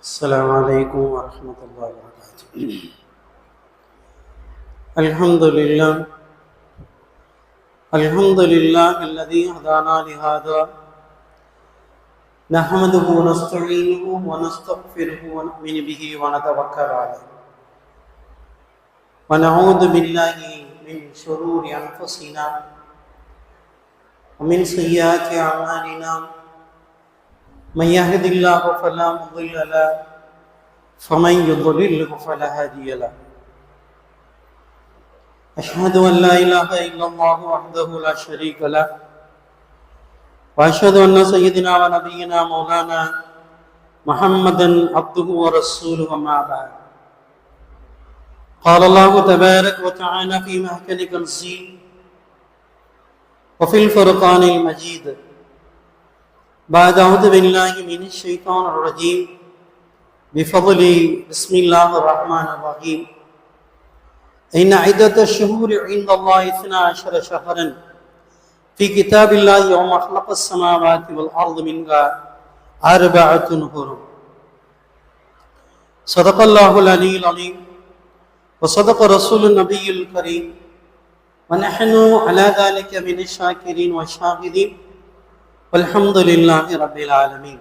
السلام عليكم ورحمة الله وبركاته الحمد لله الحمد لله الذي هدانا لهذا نحمده ونستعينه ونستغفره ونؤمن به ونتوكل عليه ونعوذ بالله من شرور أنفسنا ومن سيئات أعمالنا من يهد الله فلا مضل له فمن يضلله فلا هادي له. أشهد أن لا إله إلا الله وحده لا شريك له وأشهد أن سيدنا ونبينا مولانا محمدا عبده ورسوله وما بعد. قال الله تبارك وتعالى في محكم تنزيل وفي الفرقان المجيد بعد أعوذ بالله من الشيطان الرجيم. بفضل بسم الله الرحمن الرحيم. إن عدة الشهور عند الله اثنا عشر شهرا. في كتاب الله يوم خلق السماوات والأرض منها أربعة هرم صدق الله العلي العظيم. وصدق رسول النبي الكريم. ونحن على ذلك من الشاكرين والشاهدين. والحمد لله رب العالمين.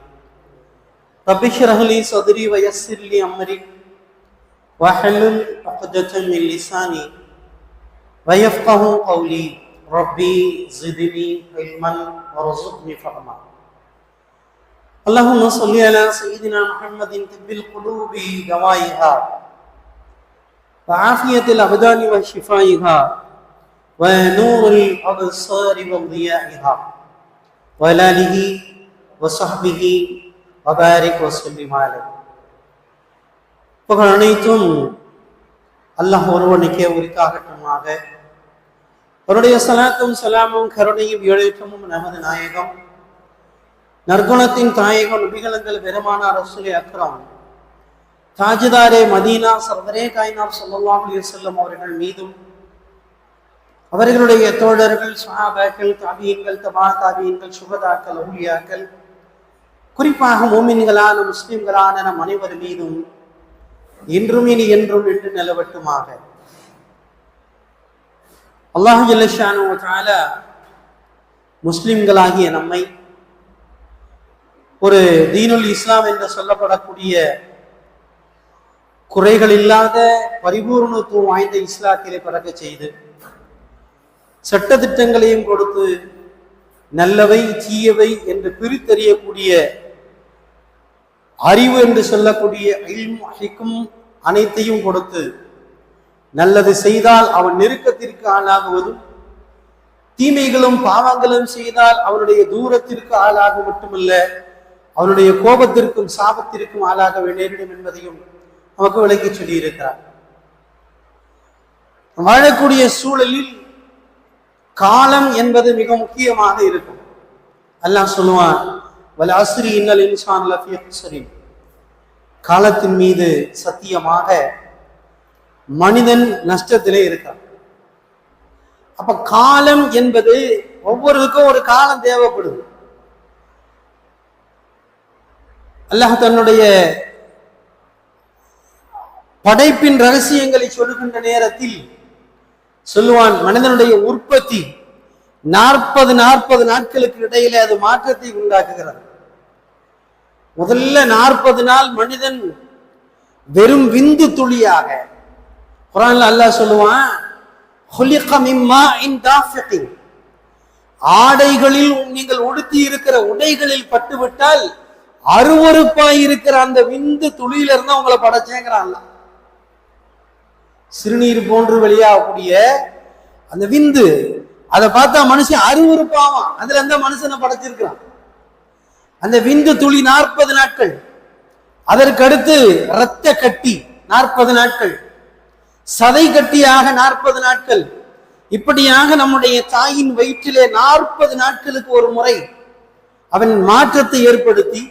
رب اشرح لي صدري ويسر لي أمري. واحلل عقدة من لساني ويفقه قولي. ربي زدني علما وارزقني فهما. اللهم صل على سيدنا محمد طب القلوب دوائها وعافية الأبدان وشفائها ونور الأبصار وضيائها. வலாலிஹி வசஹபிஹி வபாரிக் வசல்லி மாலை புகழ் அனைத்தும் அல்லாஹ் ஒருவனுக்கே உரித்தாகட்டுமாக அவருடைய சலாத்தும் சலாமும் கருணையும் எழுத்தமும் நமது நாயகம் நற்குணத்தின் தாயகம் உபிகலங்கள் பெருமானார் ரசூலை அக்ரம் தாஜிதாரே மதீனா சர்வரே காய்னார் சொல்லலாம் செல்லும் அவர்கள் மீதும் அவர்களுடைய தோழர்கள் சஹாபாக்கள் தாபியங்கள் தபா தாபியங்கள் சுகதாக்கள் ஊழியாக்கள் குறிப்பாக மோமின்களான முஸ்லிம்களான நம் அனைவர் மீதும் இன்றும் இனி என்றும் நின்று நிலவட்டுமாக. அல்லாஹு ஜல்லஷானு முஸ்லிம்களாகிய நம்மை ஒரு தீனுல் இஸ்லாம் என்று சொல்லப்படக்கூடிய குறைகள் இல்லாத பரிபூர்ணத்துவம் வாய்ந்த இஸ்லாத்திலே பிறக்க செய்து சட்டத்திட்டங்களையும் கொடுத்து நல்லவை தீயவை என்று பிரித்தறியக்கூடிய அறிவு என்று சொல்லக்கூடிய அழிக்கும் அனைத்தையும் கொடுத்து நல்லது செய்தால் அவன் நெருக்கத்திற்கு ஆளாகுவதும் தீமைகளும் பாவங்களும் செய்தால் அவனுடைய தூரத்திற்கு ஆளாக மட்டுமல்ல அவனுடைய கோபத்திற்கும் சாபத்திற்கும் ஆளாக நேரிடும் என்பதையும் நமக்கு விளக்கி சொல்லியிருக்கிறார். வாழக்கூடிய சூழலில் காலம் என்பது மிக முக்கியமாக இருக்கும். அல்லாஹ் சொல்லுவான் வல் அஸ்ரி இன்னல் இன்சான் லஃபி அஸ்ரி காலத்தின் மீது சத்தியமாக மனிதன் நஷ்டத்திலே இருக்கான். அப்ப காலம் என்பது ஒவ்வொருக்கும் ஒரு காலம் தேவைப்படுது. அல்லாஹ் தன்னுடைய படைப்பின் ரகசியங்களை சொல்லுகின்ற நேரத்தில் சொல்லுவான் மனிதனுடைய உற்பத்தி நாற்பது நாற்பது நாட்களுக்கு இடையில அது மாற்றத்தை உண்டாக்குகிறது. முதல்ல நாற்பது நாள் மனிதன் வெறும் விந்து துளியாக குரான்ல அல்லாஹ் சொல்லுவான் ஆடைகளில் நீங்கள் உடுத்தி இருக்கிற உடைகளில் பட்டுவிட்டால் அருவறுப்பாய் இருக்கிற அந்த விந்து துளியில இருந்தா உங்களை படைச்சேங்கிறான் சிறுநீர் போன்று வெளியாகக்கூடிய அந்த விந்து. அதை பார்த்தா மனுஷன் அருவறுப்பாவான் அதுல அந்த மனுஷனை படைச்சிருக்கிறான். அந்த விந்து துளி நாற்பது நாட்கள். அதற்கடுத்து ரத்த இரத்த கட்டி நாற்பது நாட்கள். சதை கட்டியாக நாற்பது நாட்கள். இப்படியாக நம்முடைய தாயின் வயிற்றிலே நாற்பது நாட்களுக்கு ஒரு முறை அவன் மாற்றத்தை ஏற்படுத்தி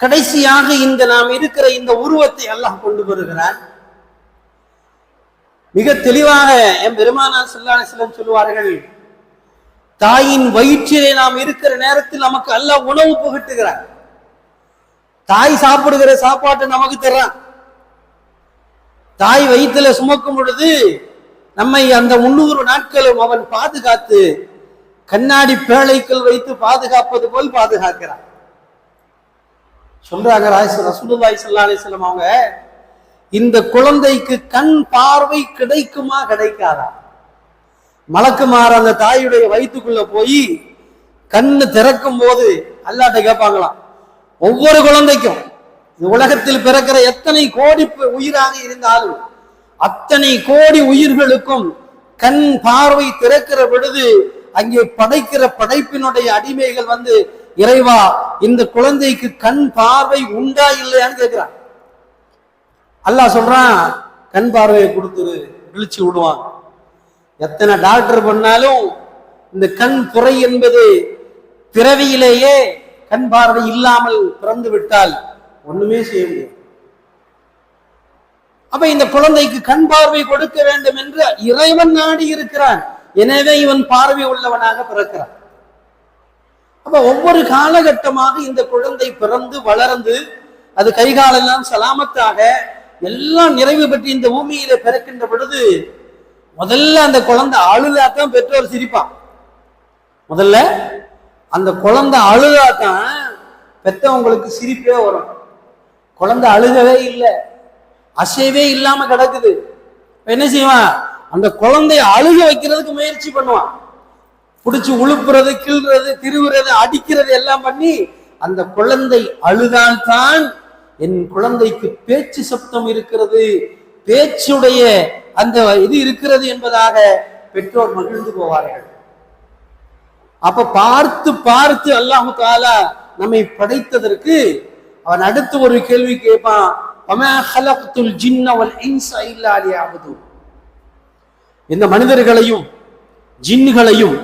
கடைசியாக இந்த நாம் இருக்கிற இந்த உருவத்தை எல்லாம் கொண்டு வருகிறான். மிக தெளிவாக என் பெருமானார் செல்லாசிலம் சொல்லுவார்கள் தாயின் வயிற்றிலே நாம் இருக்கிற நேரத்தில் நமக்கு அல்ல உணவு புகட்டுகிறார். தாய் சாப்பிடுகிற சாப்பாட்டை நமக்கு தர்றான். தாய் வயிற்றுல சுமக்கும் பொழுது நம்மை அந்த முன்னூறு நாட்களும் அவன் பாதுகாத்து கண்ணாடி பேழைக்குள் வைத்து பாதுகாப்பது போல் பாதுகாக்கிறான். சொல்றாங்க ரசூலுல்லாஹி ரசூலுல்லாய் அலைஹி வஸல்லம் அவங்க இந்த குழந்தைக்கு கண் பார்வை கிடைக்குமா கிடைக்காதா? மலக்குமார் அந்த தாயுடைய வயிற்றுக்குள்ள போய் கண்ணு திறக்கும் போது அல்லாட்ட கேட்பாங்களாம் ஒவ்வொரு குழந்தைக்கும் உலகத்தில் பிறக்கிற எத்தனை கோடி உயிராக இருந்தாலும் அத்தனை கோடி உயிர்களுக்கும் கண் பார்வை திறக்கிற பொழுது அங்கே படைக்கிற படைப்பினுடைய அடிமைகள் வந்து இறைவா இந்த குழந்தைக்கு கண் பார்வை உண்டா இல்லையான்னு கேட்கிறான். அல்லாஹ் சொல்றான் கண் பார்வையை கொடுத்துரு விழிச்சு விடுவான். எத்தனை டாக்டர் பண்ணாலும் இந்த கண் துறை என்பது பிறவியிலேயே கண் பார்வை இல்லாமல் பிறந்து விட்டால் ஒண்ணுமே செய்ய முடியாது. அப்ப இந்த குழந்தைக்கு கண் பார்வை கொடுக்க வேண்டும் என்று இறைவன் நாடி இருக்கிறான். எனவே இவன் பார்வை உள்ளவனாக பிறக்கிறான். அப்ப ஒவ்வொரு காலகட்டமாக இந்த குழந்தை பிறந்து வளர்ந்து அது கைகாலெல்லாம் சலாமத்தாக எல்லாம் நிறைவு பெற்று இந்த பூமியில பிறக்கின்ற பொழுது முதல்ல அந்த குழந்தை அழுதாத்தான் பெற்றோர் சிரிப்பான். முதல்ல அந்த குழந்தை அழுதாதான் பெத்தவங்களுக்கு சிரிப்பே வரும். குழந்தை அழுகவே இல்லை. அசைவே இல்லாம கிடக்குது. என்ன செய்வான்? அந்த குழந்தைய அழுக வைக்கிறதுக்கு முயற்சி பண்ணுவான். பிடிச்சி உழுப்புறது கிள்றது திருவுறது அடிக்கிறது எல்லாம் பண்ணி அந்த குழந்தை அழுதால்தான் என் குழந்தைக்கு பேச்சு சப்தம் இருக்கிறது பேச்சுடைய அந்த இது இருக்கிறது என்பதாக பெற்றோர் மகிழ்ந்து போவார்கள். அப்ப பார்த்து பார்த்து அல்லாஹு தாலா நம்மை படைத்ததற்கு அவன் அடுத்து ஒரு கேள்வி கேட்பான் இந்த மனிதர்களையும் ஜின்களையும்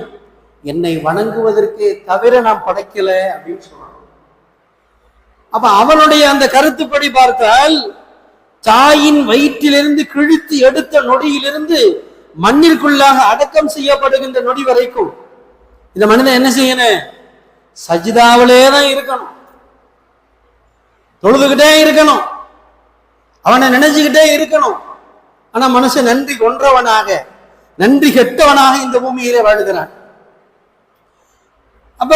என்னை வணங்குவதற்கே தவிர நான் படைக்கல அப்படின்னு சொல்றான். அப்ப அவனுடைய அந்த கருத்துப்படி பார்த்தால் தாயின் வயிற்றிலிருந்து கிழித்து எடுத்த நொடியிலிருந்து மண்ணிற்குள்ளாக அடக்கம் செய்யப்படுகின்ற நொடி வரைக்கும் இந்த மனிதன் என்ன செய்யணும்? சஜிதாவிலே தான் இருக்கணும். தொழுதுகிட்டே இருக்கணும். அவனை நினைச்சுக்கிட்டே இருக்கணும். ஆனா மனுஷன் நன்றி கொன்றவனாக நன்றி கெட்டவனாக இந்த பூமியிலே வாழுகிறான். அப்ப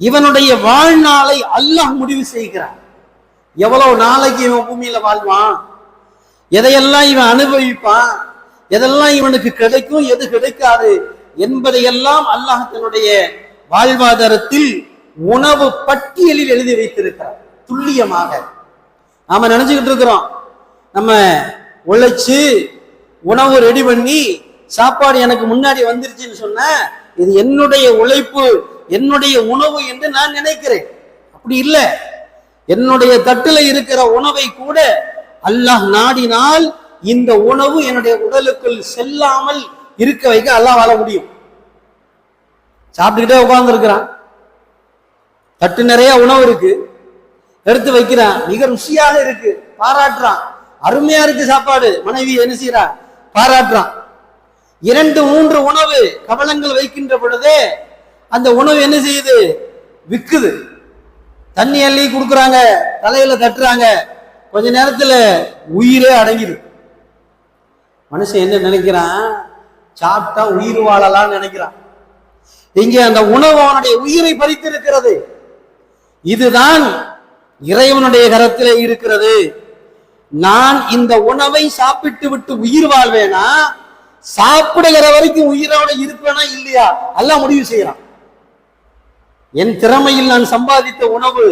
இவனுடைய வாழ்நாளை அல்லாஹ் முடிவு செய்கிறான். எவ்வளவு நாளைக்கு இவன் பூமியில வாழ்வான்? எதையெல்லாம் இவன் அனுபவிப்பான்? எதெல்லாம் இவனுக்கு கிடைக்கும் எது கிடைக்காது என்பதையெல்லாம் அல்லாஹ் தன்னுடைய வாழ்வாதாரத்தில் உணவு பட்டியலில் எழுதி வைத்திருக்கிறார் துல்லியமாக. நாம நினைச்சுக்கிட்டு இருக்கிறோம். நம்ம உழைச்சு உணவு ரெடி பண்ணி சாப்பாடு எனக்கு முன்னாடி வந்துருச்சுன்னு சொன்ன இது என்னுடைய உழைப்பு என்னுடைய உணவு என்று நான் நினைக்கிறேன். அப்படி இல்லை. என்னுடைய தட்டுல இருக்கிற உணவை கூட அல்லாஹ் நாடினால் இந்த உணவு என்னுடைய உடலுக்குள் செல்லாமல் இருக்க வைக்க அல்லாஹ் வாழ முடியும். சாப்பிட்டுக்கிட்டே உட்கார்ந்து இருக்கிறான் தட்டு நிறைய உணவு இருக்கு. எடுத்து வைக்கிறான். மிக ருசியாக இருக்கு. பாராட்டுறான். அருமையா இருக்கு சாப்பாடு. மனைவி என்ன செய்யறா பாராட்டுறான். இரண்டு மூன்று உணவு கவலங்கள் வைக்கின்ற பொழுதே அந்த உணவு என்ன செய்யுது? விற்குது தண்ணி அள்ளி கொடுக்குறாங்க. தலையில தட்டுறாங்க. கொஞ்ச நேரத்தில் உயிரே அடங்கிடும் மனுஷன் என்ன நினைக்கிறான்? சாப்பிட்டா உயிர் வாழலாம்னு நினைக்கிறான். இங்கே அந்த உணவு அவனுடைய உயிரை பறித்திருக்கிறது. இதுதான் இறைவனுடைய கரத்தில் இருக்கிறது. நான் இந்த உணவை சாப்பிட்டு விட்டு உயிர் வாழ்வேனா? சாப்பிடுகிற வரைக்கும் உயிரோட இருப்பேனா? இல்லையா? எல்லாம் முடிவு செய்யறான். என் திறமையில் நான் சம்பாதித்த உணவு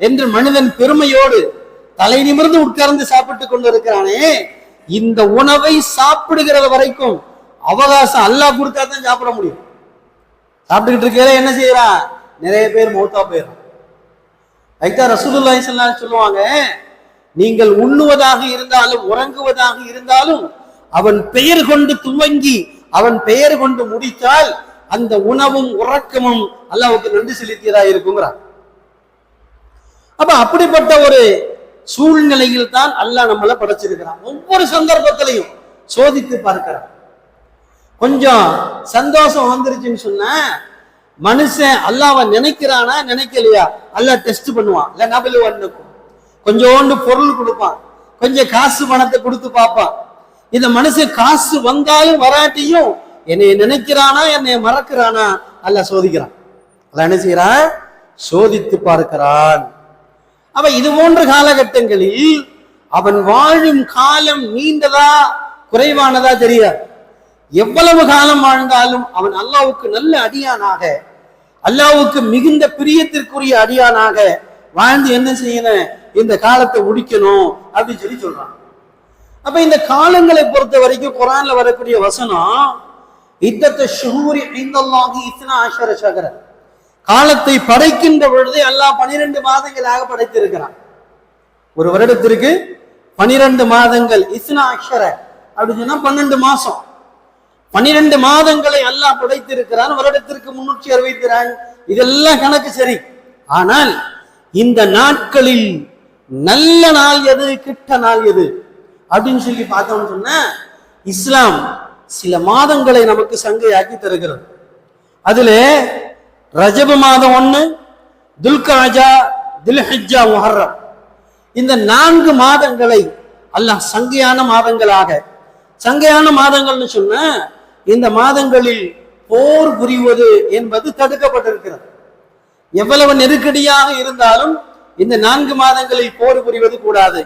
என்று மனிதன் பெருமையோடு தலை நிமிர்ந்து உட்கார்ந்து சாப்பிட்டுக் கொண்டிருக்கிறானே இந்த உணவை சாப்பிடுகிறது வரைக்கும் அவகாசம் அல்லாஹ் கொடுத்தா தான் சாப்பிட முடியும். சாப்பிட்டுக்கிட்டு இருக்கையில என்ன செய்யறான் நிறைய பேர் மௌத்தா போயிடும் அதுதான் ரசூலுல்லாஹி சொல்லுவாங்க நீங்கள் உண்ணுவதாக இருந்தாலும் உறங்குவதாக இருந்தாலும் அவன் பெயர் கொண்டு துவங்கி அவன் பெயர் கொண்டு முடித்தால் அந்த உணவும் உறக்கமும் அல்லாவுக்கு நன்றி செலுத்தியதா இருக்குங்கிறான் அப்ப அப்படிப்பட்ட ஒரு சூழ்நிலையில் தான் அல்லாஹ் நம்மளை படைச்சிருக்கிறான். ஒவ்வொரு சந்தர்ப்பத்திலையும் சோதித்து பார்க்கிறான். கொஞ்சம் சந்தோஷம் வந்துருச்சுன்னு சொன்ன மனுஷன் அல்லாவை நினைக்கிறானா நினைக்கலையா? அல்லாஹ் டெஸ்ட் பண்ணுவான். இல்ல நபலு கொஞ்சோண்டு பொருள் கொடுப்பான். கொஞ்சம் காசு பணத்தை கொடுத்து பார்ப்பான். இந்த மனுஷன் காசு வந்தாலும் வராட்டியும் என்னை நினைக்கிறானா என்னை மறக்கிறானா? அல்ல சோதிக்கிறான். அல்லாஹ் என்ன செய்யறான் சோதித்து பார்க்கிறான். அவ இது போன்ற காலகட்டங்களில் அவன் வாழும் காலம் நீண்டதா குறைவானதா தெரியாது. எவ்வளவு காலம் வாழ்ந்தாலும் அவன் அல்லாவுக்கு நல்ல அடியானாக அல்லாவுக்கு மிகுந்த பிரியத்திற்குரிய அடியானாக வாழ்ந்து என்ன செய்யணும் இந்த காலத்தை முடிக்கணும் அப்படின்னு சொல்லி சொல்றான். அப்ப இந்த காலங்களை பொறுத்த வரைக்கும் குரான்ல வரக்கூடிய வசனம் இத்தத்த ஷுஹூரி ஐந்தல்லாகி இத்தனா ஆஷர சகர காலத்தை படைக்கின்ற பொழுதே அல்லாஹ் பனிரெண்டு மாதங்களாக படைத்திருக்கிறான். ஒரு வருடத்திற்கு பனிரெண்டு மாதங்கள் இஸ்னா அக்ஷர அப்படின்னு சொன்னா பன்னெண்டு மாசம். பன்னிரெண்டு மாதங்களை அல்லாஹ் படைத்திருக்கிறான் வருடத்திற்கு முன்னூற்றி அறுபத்தி இதெல்லாம் கணக்கு சரி. ஆனால் இந்த நாட்களில் நல்ல நாள் எது கிட்ட நாள் எது அப்படின்னு சொல்லி பார்த்தோம்னு சொன்ன இஸ்லாம் சில மாதங்களை நமக்கு சங்கையாக்கி தருகிறது. அதில் ரஜப மாதம் ஒன்று துல்காஜா தில்ஹிஜா முஹர்ரம். இந்த நான்கு மாதங்களை அல்லாஹ் சங்கையான மாதங்களாக சங்கையான மாதங்கள்னு சொன்ன இந்த மாதங்களில் போர் புரிவது என்பது தடுக்கப்பட்டிருக்கிறது. எவ்வளவு நெருக்கடியாக இருந்தாலும் இந்த நான்கு மாதங்களில் போர் புரிவது கூடாது.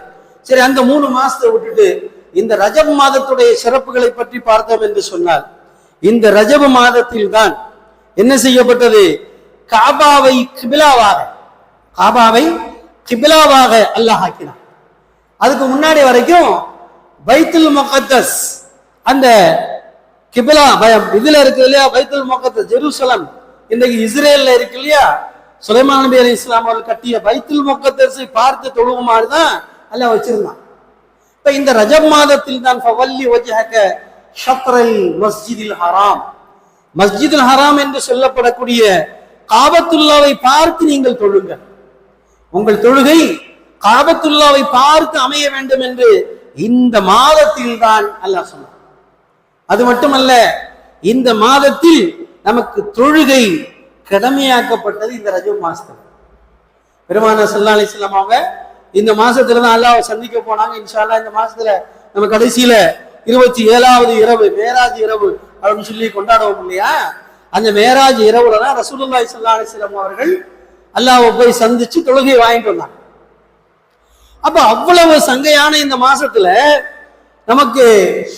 சரி அந்த மூணு மாசத்தை விட்டுட்டு இந்த ரஜப் மாதத்துடைய சிறப்புகளை பற்றி பார்த்தோம் என்று சொன்னால் இந்த ரஜப மாதத்தில் தான் என்ன செய்யப்பட்டது? காபாவை கிபிலாவாக காபாவை கிபிலாவாக அல்லாஹ் ஆக்கினான். அதுக்கு முன்னாடி வரைக்கும் பைத்துல் முகத்தஸ் அந்த கிபிலா பயம் இதுல இருக்கு இல்லையா? பைத்துல் முகத்தஸ் ஜெருசலம் இன்னைக்கு இஸ்ரேல்ல இருக்கு இல்லையா? சுலைமான் நபி அலி இஸ்லாம் அவர்கள் கட்டிய பைத்துல் முகத்தஸை பார்த்து தொழுகுமாறு தான் அல்லாஹ் வச்சிருந்தான். இப்ப இந்த ரஜப் மாதத்தில் தான் ஃபவல்லி வஜஹக ஷத்ரல் மஸ்ஜிதில் ஹராம். மஸ்ஜிதுல் ஹராம் என்று சொல்லப்படக்கூடிய காபத்துல்லாவை பார்த்து நீங்கள் தொழுங்கள். உங்கள் தொழுகை காபத்துல்லாவை பார்த்து அமைய வேண்டும் என்று இந்த மாதத்தில் தான் அல்லாஹ் சொன்னார் அது மட்டுமல்ல இந்த மாதத்தில் நமக்கு தொழுகை கடமையாக்கப்பட்டது இந்த ரஜு மாசத்தில். பெருமான சல்லா அலிஸ்லாம் அவங்க இந்த மாசத்துல தான் அல்லாஹ் சந்திக்க போனாங்க இன்ஷால்லா இந்த மாசத்துல நம்ம கடைசியில இருபத்தி ஏழாவது இரவு மேராஜ் இரவு அப்படின்னு சொல்லி கொண்டாடுவோம் இல்லையா? அந்த மேராஜ் இரவுல தான் ரசூலுல்லாய் சல்லா அலிஸ்லாம் அவர்கள் அல்லாவை போய் சந்திச்சு தொழுகை வாங்கிட்டு வந்தாங்க. அப்ப அவ்வளவு சங்கையான இந்த மாசத்துல நமக்கு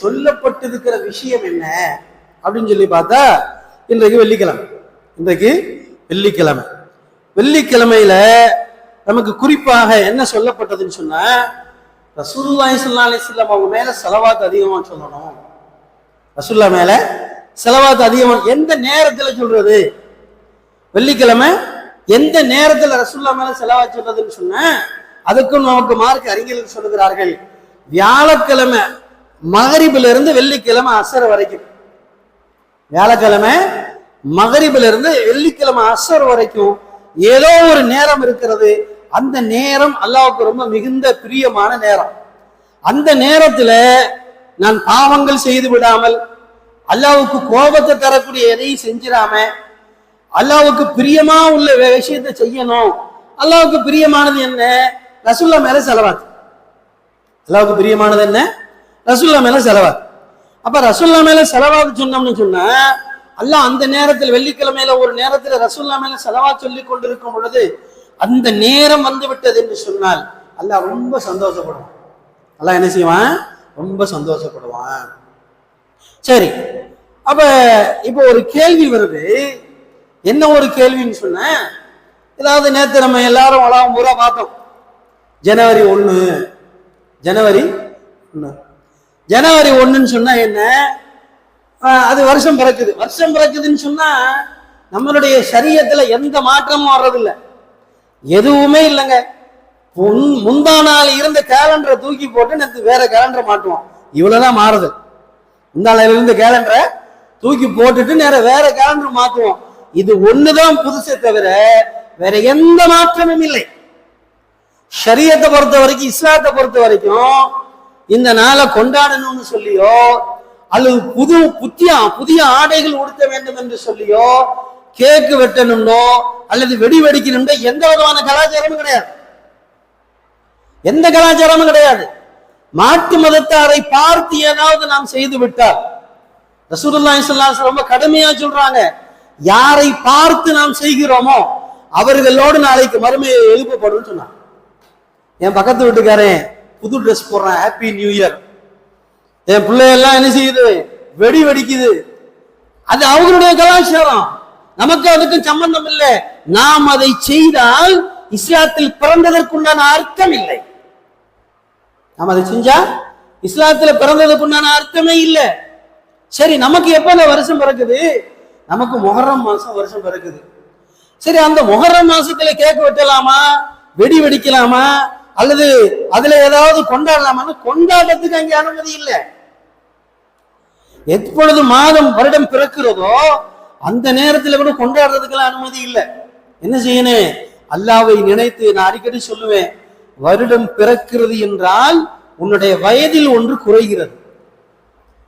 சொல்லப்பட்டிருக்கிற விஷயம் என்ன அப்படின்னு சொல்லி பார்த்தா இன்றைக்கு வெள்ளிக்கிழமை. இன்றைக்கு வெள்ளிக்கிழமை. வெள்ளிக்கிழமையில நமக்கு குறிப்பாக என்ன சொல்லப்பட்டதுன்னு சொன்னா ரசூல்லாய் ஸல்லல்லாஹு அலைஹி அவங்க மேல செலவாத்து அதிகமா சொல்லணும். ரசூல்லா மேல செலவாத்து அதிகமா எந்த நேரத்துல சொல்றது? வெள்ளிக்கிழமை எந்த நேரத்துல ரசூல்லா மேல செலவா சொல்றதுன்னு சொன்ன அதுக்கும் நமக்கு மார்க் அறிஞர்கள் சொல்லுகிறார்கள்? வியாழக்கிழமை மகரிபில இருந்து வெள்ளிக்கிழமை அசர் வரைக்கும். வியாழக்கிழமை மகரிபில இருந்து வெள்ளிக்கிழமை அசர் வரைக்கும் ஏதோ ஒரு நேரம் இருக்கிறது. அந்த நேரம் அல்லாவுக்கு ரொம்ப மிகுந்த பிரியமான நேரம். அந்த நேரத்துல நான் பாவங்கள் செய்து விடாமல் அல்லாவுக்கு கோபத்தை தரக்கூடிய எதையும் செஞ்சிடாம அல்லாவுக்கு பிரியமா உள்ள விஷயத்தை செய்யணும். அல்லாவுக்கு பிரியமானது என்ன? ரசுல்லா மேல செலவாது. அல்லாவுக்கு பிரியமானது என்ன? ரசுல்லா மேல செலவாது. அப்ப ரசுல்லா மேல செலவாது சொன்னோம்னு சொன்னா அல்லாஹ் அந்த நேரத்தில் வெள்ளிக்கிழமையில ஒரு நேரத்தில் ரசூல்லா மேல செலவா சொல்லி கொண்டிருக்கும் பொழுது அந்த நேரம் வந்து விட்டது என்று சொன்னால் அல்லாஹ் ரொம்ப சந்தோஷப்படுவான். அல்லாஹ் என்ன செய்வான்? ரொம்ப சந்தோஷப்படுவான். சரி அப்ப இப்போ ஒரு கேள்வி வருது. என்ன ஒரு கேள்வின்னு சொன்ன ஏதாவது நேத்து நம்ம எல்லாரும் வளாகம் பூரா பார்த்தோம். ஜனவரி ஒன்று ஜனவரி ஒன்று ஜனவரி ஒன்றுன்னு சொன்னா என்ன? அது வருஷம் பிறக்குது. வருஷம் பிறக்குதுன்னு சொன்னா நம்மளுடைய சரீரத்துல எந்த மாற்றமும் வர்றதில்லை. எதுவுமே இல்லைங்க. முன்- முந்தா நாள் இருந்த கேலண்டரை தூக்கி போட்டு நேற்று வேற கேலண்டரை மாட்டுவோம் இவ்வளவுதான் மாறுது. முந்தாள் இருந்த கேலண்டரை தூக்கி போட்டுட்டு நேர வேற கேலண்டர் மாத்துவோம் இது ஒண்ணுதான் புதுசே தவிர வேற எந்த மாற்றமும் இல்லை. ஷரியத்தை பொறுத்த வரைக்கும் இஸ்லாத்தை பொறுத்த வரைக்கும் இந்த நாளை கொண்டாடணும்னு சொல்லியோ அல்லது புது புத்திய புதிய ஆடைகள் உடுத்த வேண்டும் என்று சொல்லியோ கேக்கு வெட்டணும்னோ அல்லது வெடி வெடிக்கணும்னோ எந்த விதமான கலாச்சாரமும் கிடையாது. எந்த கலாச்சாரமும் கிடையாது. மாட்டு மதத்தாரை பார்த்து ஏதாவது நாம் செய்து விட்டால் ரசூலுல்லாஹி ஸல்லல்லாஹு ரொம்ப கடுமையா சொல்றாங்க. யாரை பார்த்து நாம் செய்கிறோமோ அவர்களோடு நாளைக்கு மறுமையை எழுப்பப்படும் சொன்னாங்க. என் பக்கத்து வீட்டுக்காரன் புது ட்ரெஸ் போடுறான் ஹாப்பி நியூ இயர் என் பிள்ளையெல்லாம் என்ன செய்யுது? வெடி வெடிக்குது. அது அவங்களுடைய கலாச்சாரம். நமக்கு அதுக்கும் சம்பந்தம் இல்லை. நாம் அதை செய்தால் இஸ்லாத்தில் பிறந்ததற்குண்டான அர்த்தம் இல்லை. நாம் அதை செஞ்சா இஸ்லாத்துல பிறந்ததுக்குண்டான அர்த்தமே இல்லை. சரி நமக்கு எப்ப அந்த வருஷம் பிறக்குது? நமக்கு மொஹரம் மாசம் வருஷம் பிறக்குது. சரி அந்த மொஹரம் மாசத்துல கேக் வெட்டலாமா? வெடி வெடிக்கலாமா? அல்லது அதுல ஏதாவது கொண்டாடலாமான்னு கொண்டாட்டத்துக்கு அங்கே அனுமதி இல்லை. எப்பொழுது மாதம் வருடம் பிறக்கிறதோ அந்த நேரத்துல கூட கொண்டாடுறதுக்கெல்லாம் அனுமதி இல்லை. என்ன செய்யணும்? அல்லாவை நினைத்து நான் அடிக்கடி சொல்லுவேன் வருடம் பிறக்கிறது என்றால் உன்னுடைய வயதில் ஒன்று குறைகிறது.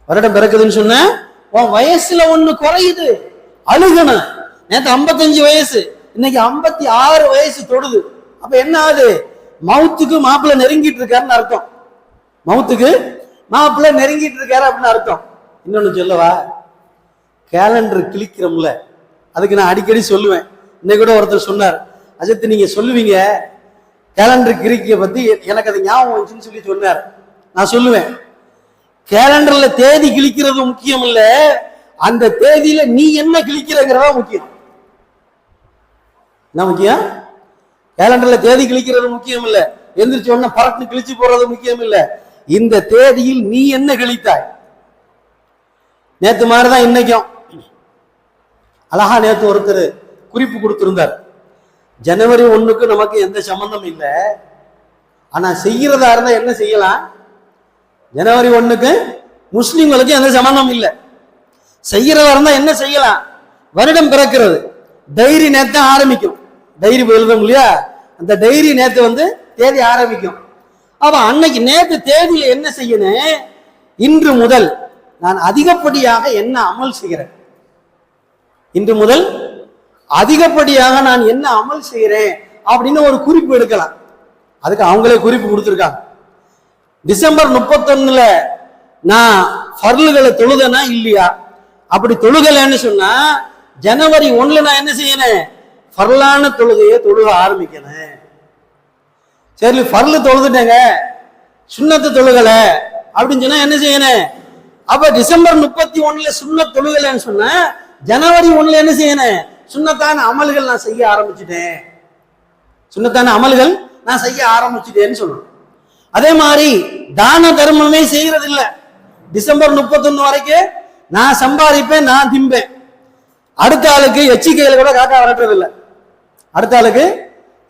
வருடம் பிறக்குதுன்னு சொன்ன உன் வயசுல ஒண்ணு குறையுது. அழுகணும் நேற்று 55 வயசு. இன்னைக்கு 56 ஆறு வயசு தொடுது. அப்ப என்ன ஆகுது? மவுத்துக்கு மாப்பிள்ளை நெருங்கிட்டு இருக்காருன்னு அர்த்தம். மவுத்துக்கு மாப்பிள்ளை நெருங்கிட்டு இருக்காரு அப்படின்னு அர்த்தம். இன்னொன்னு சொல்லவா? கேலண்டர் கிளிக்கிறோம்ல அதுக்கு நான் அடிக்கடி சொல்லுவேன். இன்னைக்கு கூட ஒருத்தர் சொன்னார் அஜித் நீங்க சொல்லுவீங்க கேலண்டர் கிரிக்கிய பத்தி எனக்கு அது ஞாபகம் வந்துச்சுன்னு சொல்லி சொன்னார். நான் சொல்லுவேன் கேலண்டர்ல தேதி கிழிக்கிறது முக்கியம் இல்ல அந்த தேதியில நீ என்ன கிழிக்கிறங்கிறதா முக்கியம். என்ன முக்கியம்? கேலண்டர்ல தேதி கிழிக்கிறது முக்கியம் இல்ல எந்திரிச்ச உடனே பறக்கு கிழிச்சு போறது முக்கியம் இல்ல இந்த தேதியில் நீ என்ன கிழித்தாய்? நேத்து மாதிரிதான் இன்னைக்கும். அழகா நேத்து ஒருத்தர் குறிப்பு கொடுத்திருந்தார். ஜனவரி ஒண்ணுக்கு நமக்கு எந்த சம்பந்தம் இல்லை. ஆனா செய்யறதா இருந்தா என்ன செய்யலாம்? ஜனவரி ஒண்ணுக்கு முஸ்லிம்களுக்கு எந்த சம்பந்தம் இல்லை. செய்யறதா இருந்தா என்ன செய்யலாம்? வருடம் பிறக்கிறது. டைரி நேத்து ஆரம்பிக்கும். டைரி எழுதும் இல்லையா? அந்த டைரி நேத்து வந்து தேதி ஆரம்பிக்கும். அப்ப அன்னைக்கு நேத்து தேதியில என்ன செய்யணும் இன்று முதல் நான் அதிகப்படியாக என்ன அமல் செய்கிறேன்? இன்று முதல் அதிகப்படியாக நான் என்ன அமல் செய்கிறேன்? அப்படின்னு ஒரு குறிப்பு எடுக்கலாம். அதுக்கு அவங்களே குறிப்பு கொடுத்துருக்காங்க. டிசம்பர் முப்பத்தொன்னுல நான் ஃபர்லுகளை தொழுதனா இல்லையா? அப்படி தொழுகலைன்னு சொன்னா ஜனவரி ஒண்ணுல நான் என்ன செய்யறேன் ஃபர்லான தொழுகையை தொழுக ஆரம்பிக்கணும். சரி ஃபர்லு தொழுதுட்டேங்க. சுண்ணத்து தொழுகலை. அப்படின்னு சொன்னா என்ன செய்யணும்? அப்ப டிசம்பர் முப்பத்தி ஒண்ணுல சுண்ண தொழுகலைன்னு சொன்ன ஜனவரி ஒண்ணுல என்ன செய்யணும்? சுண்ணத்தான அமல்கள் நான் செய்ய ஆரம்பிச்சிட்டேன். சுண்ணத்தான அமல்கள் நான் செய்ய ஆரம்பிச்சிட்டேன்னு சொல்லணும். அதே மாதிரி தான தர்மமே செய்யறது இல்லை டிசம்பர் முப்பத்தொன்னு வரைக்கும் நான் சம்பாதிப்பேன் நான் திம்பேன். அடுத்த ஆளுக்கு எச்சி கூட காக்கா வரட்டுறது இல்லை அடுத்த ஆளுக்கு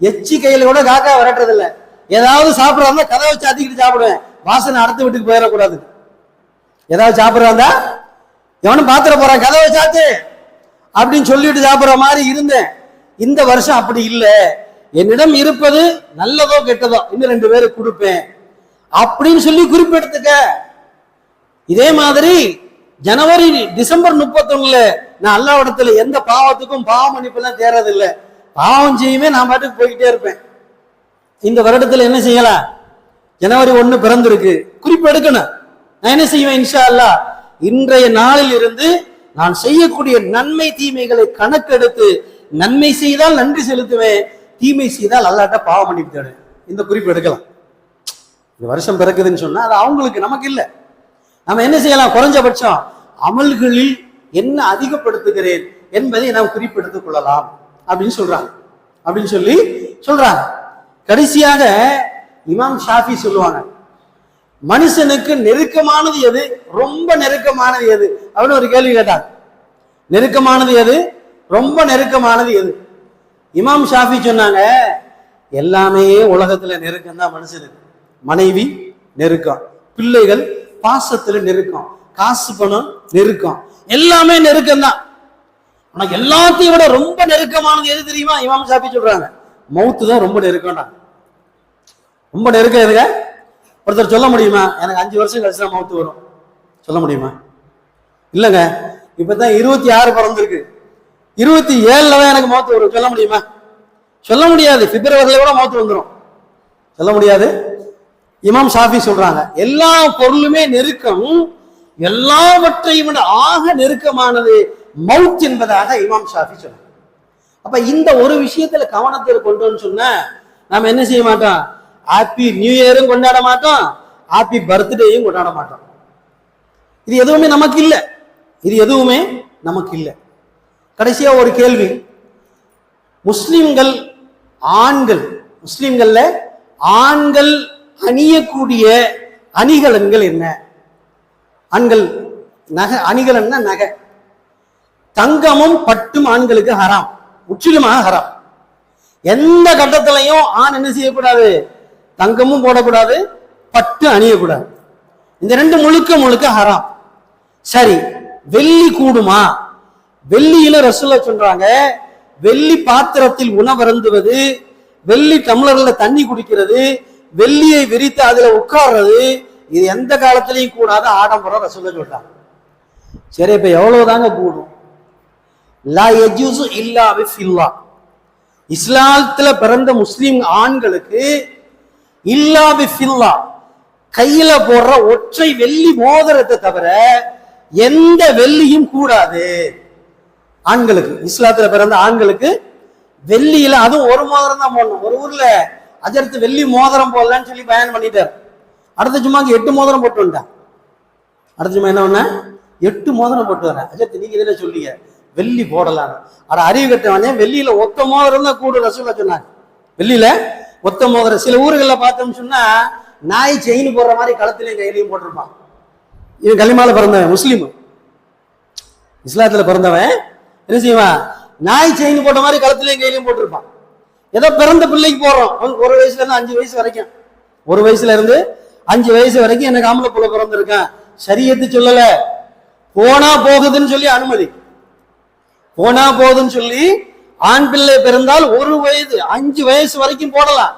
எச்சி கையில கூட காக்கா விரட்டுறது இல்ல ஏதாவது கதை கதவை சாத்திக்கிட்டு சாப்பிடுவேன். வாசனை அடுத்த வீட்டுக்கு போயிடக்கூடாது. ஏதாவது சாப்பிடறதா எவனும் பாத்திர போறான் கதவை சாத்து அப்படின்னு சொல்லிட்டு சாப்பிடுற மாதிரி இருந்தேன். இந்த வருஷம் அப்படி இல்லை. என்னிடம் இருப்பது நல்லதோ கெட்டதோ இன்னும் ரெண்டு பேருக்கு கொடுப்பேன். அப்படின்னு சொல்லி குறிப்பெடுத்துக்க. இதே மாதிரி ஜனவரி டிசம்பர் முப்பத்தொன்னுல நான் அல்லாவிடத்துல எந்த பாவத்துக்கும் பாவ மன்னிப்பெல்லாம் தேறதில்லை. பாவம் செய்யுமே நான் பாட்டுக்கு போய்கிட்டே இருப்பேன். இந்த வருடத்தில் என்ன செய்யலாம் ஜனவரி ஒன்று பிறந்திருக்கு. குறிப்பு எடுக்கணும். நான் என்ன செய்வேன் இன்ஷா அல்லாஹ் இன்றைய நாளில் இருந்து நான் செய்யக்கூடிய நன்மை தீமைகளை கணக்கெடுத்து நன்மை செய்தால் நன்றி செலுத்துவேன். தீமை செய்தால் அல்லாட்ட பாவம் பண்ணி தேடுவேன். இந்த குறிப்பு எடுக்கலாம். இந்த வருஷம் பிறக்குதுன்னு சொன்னா அது அவங்களுக்கு நமக்கு இல்லை. நம்ம என்ன செய்யலாம்? குறைஞ்சபட்சம் அமல்களில் என்ன அதிகப்படுத்துகிறேன் என்பதை நாம் குறிப்பெடுத்துக் கொள்ளலாம். அப்படின்னு சொல்றாங்க. அப்படின்னு சொல்லி சொல்றாங்க. கடைசியாக இமாம் ஷாஃபி சொல்லுவாங்க. மனுஷனுக்கு நெருக்கமானது எது? ரொம்ப நெருக்கமானது எது? அப்படின்னு ஒரு கேள்வி கேட்டாங்க. நெருக்கமானது எது? ரொம்ப நெருக்கமானது எது? இமாம் ஷாஃபி சொன்னாங்க எல்லாமே உலகத்துல நெருக்கம் தான் மனுஷனுக்கு. மனைவி நெருக்கம் பிள்ளைகள் பாசத்துல நெருக்கம் காசு பணம் நெருக்கம். எல்லாமே நெருக்கம் தான் ஆனா எல்லாத்தையும் விட ரொம்ப நெருக்கமானது எது தெரியுமா? இமாம் ஷாஃபி சொல்றாங்க. மவுத்து தான் ரொம்ப நெருக்கம்டா. ரொம்ப நெருக்கம் எதுங்க? ஒருத்தர் சொல்ல முடியுமா? எனக்கு அஞ்சு வருஷம் கழிச்சு தான் மவுத்து வரும். சொல்ல முடியுமா? இல்லைங்க. இப்பதான் இருபத்தி ஆறு பிறந்திருக்கு. இருபத்தி ஏழுல தான் எனக்கு மௌத்து வரும். சொல்ல முடியுமா? சொல்ல முடியாது. பிப்ரவரியில கூட மௌத்து வந்துடும் சொல்ல முடியாது. இமாம் ஷாஃபி சொல்றாங்க. எல்லா பொருளுமே நெருக்கம். எல்லாவற்றையும் விட ஆக நெருக்கமானது மவுத் என்பதாக இமாம் ஷாஃபி சொல்றாங்க அப்ப இந்த ஒரு விஷயத்துல கவனத்தில் கொண்டோம்னு சொன்ன நாம என்ன செய்ய மாட்டோம்? ஹாப்பி நியூ இயரும் கொண்டாட மாட்டோம். ஹாப்பி பர்த்டேயும் கொண்டாட மாட்டோம். இது எதுவுமே நமக்கு இல்லை. இது எதுவுமே நமக்கு இல்லை. கடைசியா ஒரு கேள்வி. முஸ்லிம்கள் ஆண்கள் முஸ்லிம்கள்ல ஆண்கள் அணியக்கூடிய அணிகலன்கள் என்ன? ஆண்கள் நகை அணிகலன்னா நகை. தங்கமும் பட்டும் ஆண்களுக்கு ஹராம். முற்றிலுமாக ஹராம். எந்த கட்டத்திலையும் ஆண் என்ன செய்யக்கூடாது? தங்கமும் போடக்கூடாது பட்டு அணியக்கூடாது. இந்த ரெண்டு முழுக்க முழுக்க ஹராம். சரி வெள்ளி கூடுமா? வெள்ளியில ரசூல்லா சொல்றாங்க வெள்ளி பாத்திரத்தில் உணவருந்துவது வெள்ளி டம்ளர்ல தண்ணி குடிக்கிறது வெள்ளியை விரித்து அதுல உட்கார்றது இது எந்த காலத்திலையும் கூடாத ஆடம்பரம் ரசூல்லா சொல்றாங்க. சரி இப்ப எவ்வளவுதாங்க கூடும்? லா யஜூசு இல்லா பிஃபில்லா இஸ்லாத்துல பிறந்த முஸ்லிம் ஆண்களுக்கு இல்லா பிஃபில்லா கையில போடுற ஒற்றை வெள்ளி மோதிரத்தை தவிர எந்த வெள்ளியும் கூடாது. ஆண்களுக்கு இஸ்லாத்துல பிறந்த ஆண்களுக்கு வெள்ளியில அதுவும் ஒரு மோதிரம் தான் போடணும். ஒரு ஊர்ல அஜர்த்து வெள்ளி மோதிரம் போடலான்னு சொல்லி பயன் பண்ணிட்டார். அடுத்த சும்மாக்கு எட்டு மோதிரம் போட்டு வந்துட்டான். அடுத்த சும்மா என்ன பண்ண? எட்டு மோதிரம் போட்டு வரேன் அஜர்த்து நீங்க இதுல சொல்லிங்க வெள்ளி போடலாம் அட அறிவு கட்டவனே வெள்ளியில ஒத்த மோதிரம் தான் கூடு ரசூலா சொன்னாங்க. வெள்ளியில ஒத்த மோதிரம் சில ஊர்களில் பார்த்தோம்னு சொன்னா நாய் செயின் போடுற மாதிரி களத்திலையும் கையிலையும் போட்டிருப்பான். இவன் களிமால பிறந்தவன் முஸ்லீம். இஸ்லாத்துல பிறந்தவன் என்ன செய்வான்? நாய் செயின் போட்ட மாதிரி களத்திலையும் கையிலையும் போட்டிருப்பான். ஏதோ பிறந்த பிள்ளைக்கு போடுறோம். அவனுக்கு ஒரு வயசுல இருந்து அஞ்சு வயசு வரைக்கும். ஒரு வயசுல இருந்து அஞ்சு வயசு வரைக்கும் எனக்கு ஆம்பளை பிள்ளை பிறந்திருக்கேன்? சரியத்து சொல்லல. போனா போகுதுன்னு சொல்லி அனுமதி. போனா போகுதுன்னு சொல்லி ஆண் பிள்ளை பிறந்தால் ஒரு வயது அஞ்சு வயசு வரைக்கும் போடலாம்.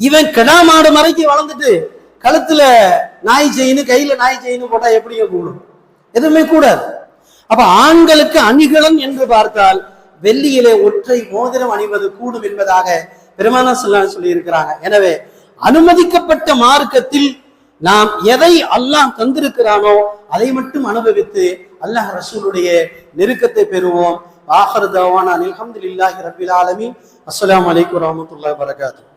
இவன் கிடா மாடு மறைக்கு வளர்ந்துட்டு கழுத்துல நாய் செயின் கையில நாய் செயின் போட்டா எப்படிங்க கூடும்? எதுவுமே கூடாது. அப்ப ஆண்களுக்கு அணிகலன் என்று பார்த்தால் வெள்ளியிலே ஒற்றை மோதிரம் அணிவது கூடும் என்பதாக பெருமான சொல்ல சொல்லி இருக்கிறாங்க எனவே அனுமதிக்கப்பட்ட மார்க்கத்தில் நாம் எதை அல்லாம் தந்திருக்கிறானோ அதை மட்டும் அனுபவித்து அல்லாஹ் ரசூலுடைய நெருக்கத்தை பெறுவோம். ஆஹர் தவானா அலமதுல்லாஹி ரபில் ஆலமி அஸ்லாம் வலைக்கம் வரஹ்மத்துல்லாஹி வரகாத்து